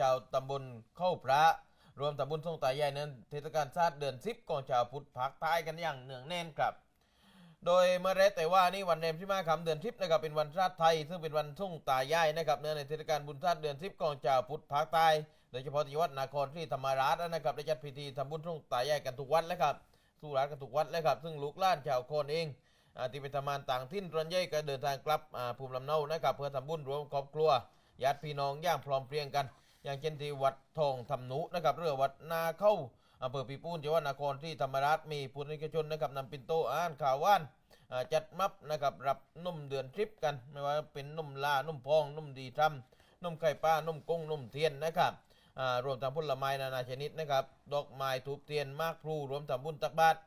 ชาวตำบลเข้าพระ รวมตำบลทรงตายายนั้นเทศกาลชาติเดือนสิบของชาวพุทธภาคใต้กันอย่างเนืองแน่นครับ โดยเมื่อแรแต่ว่านี่วันเรมที่มาคำเดือนทิพย์นะครับเป็นวันชาติไทย ซึ่งเป็นวันทุ่งตายายนะครับเนื่องในเทศกาลบุญชาติเดือนทิพย์ของชาวพุทธภาคใต้โดยเฉพาะที่วัดนาครที่ธรรมราชนะครับได้จัดพิธีทำบุญทุ่งตายายกันทุกวันแล้วครับสู้รัฐกันทุกวันแล้วครับ ซึ่งลูกล้านชาวโคนเองอที่ไปทำงานต่างถิ่นตอนเย่ก็เดินทางกลับภูมิลำเนานะครับเพื่อทำบุญรวมครอบครัวญาติพี่น้องย่างพร้อมเพรียงกัน อย่างเช่นที่วัดทองทำหนุนะครับเรือวัดนาเข้าอำเภอปีปูนจังหวัดนครที่ธรรมราชมีพุทธนิกชนนะครับนำปินโตอ่านข่าวว่านจัดมับนะครับรับนุ่มเดือนทริปกัน ไม่ว่าเป็นนุ่มลานุ่มพอง นุ่มดีทำนุ่มไข่ป้านุ่มกุ้งนุ่มเทียนนะครับรวมทั้งผลไม้นานาชนิดนะครับดอกไม้ทูบเทียนมากพลูรวมทั้งบุญตักบาตร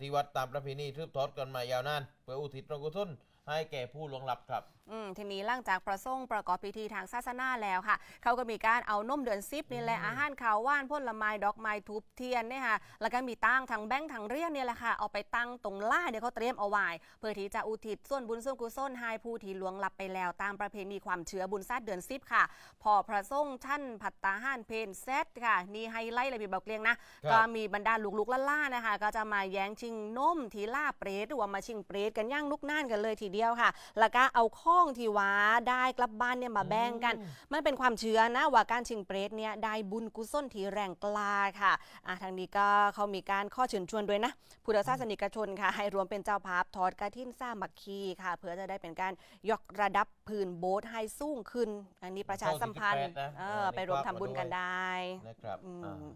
ที่วัดตามประเพณีทืบทอดกันมายาวนาน เพื่ออุทิศพระกุศลให้แก่ผู้หลวงลับครับ อืมทีนี้หลังจากประส่งค์ประกอบพิธีทางศาสนาแล้วค่ะ เขาก็มีการเอานมเดือนซิปนี่แหละอาหารขาวหว่านผลไม้ดอกไม้ทุบเทียนเนี่ยค่ะแล้วก็มีตั้งทางแบงค์ทางเรียนเนี่ยแหละค่ะเอาไปตั้งตรงล่าเดี๋ยวเขาเตรียมเอาไว้เพื่อที่จะอุทิศส่วนบุญส่วนกุศลให้ผู้ที่ล่วงลับไปแล้ว ตามประเพณีความเชื่อบุญซาดเดือนซิปค่ะ พอพระส่งฆ์ท่านผัตตาหารเพนเซตค่ะนี่ไฮไลท์เลยพี่บอกเกลียงนะครับก็มีบรรดาลูกๆล่าๆนะคะ ก็จะมาแย่งชิงนมทีล่าเปรตหรือว่ามาชิงเปรตกันย่างนุกน่านกันเลยทีเดียวค่ะ แล้วก็เอาข้องที่ว้าได้กลับบ้านเนี่ยมาแบ่งกัน มันเป็นความเชื่อนะว่าการชิงเปรตเนี่ยได้บุญกุศลที่แรงกล้าค่ะอะทางนี้ก็เขามีการข้อเชิญชวนด้วยนะพุทธศาสนิกชนค่ะ ให้รวมเป็นเจ้าภาพทอดกระทินสามัคคีค่ะ เพื่อจะได้เป็นการยกระดับพื้นโบสถ์ให้สูงขึ้น อันนี้ประชาสัมพันธ์ช่อง48นะเออไปรวมทำบุญกันได้นะครับอืม อ่า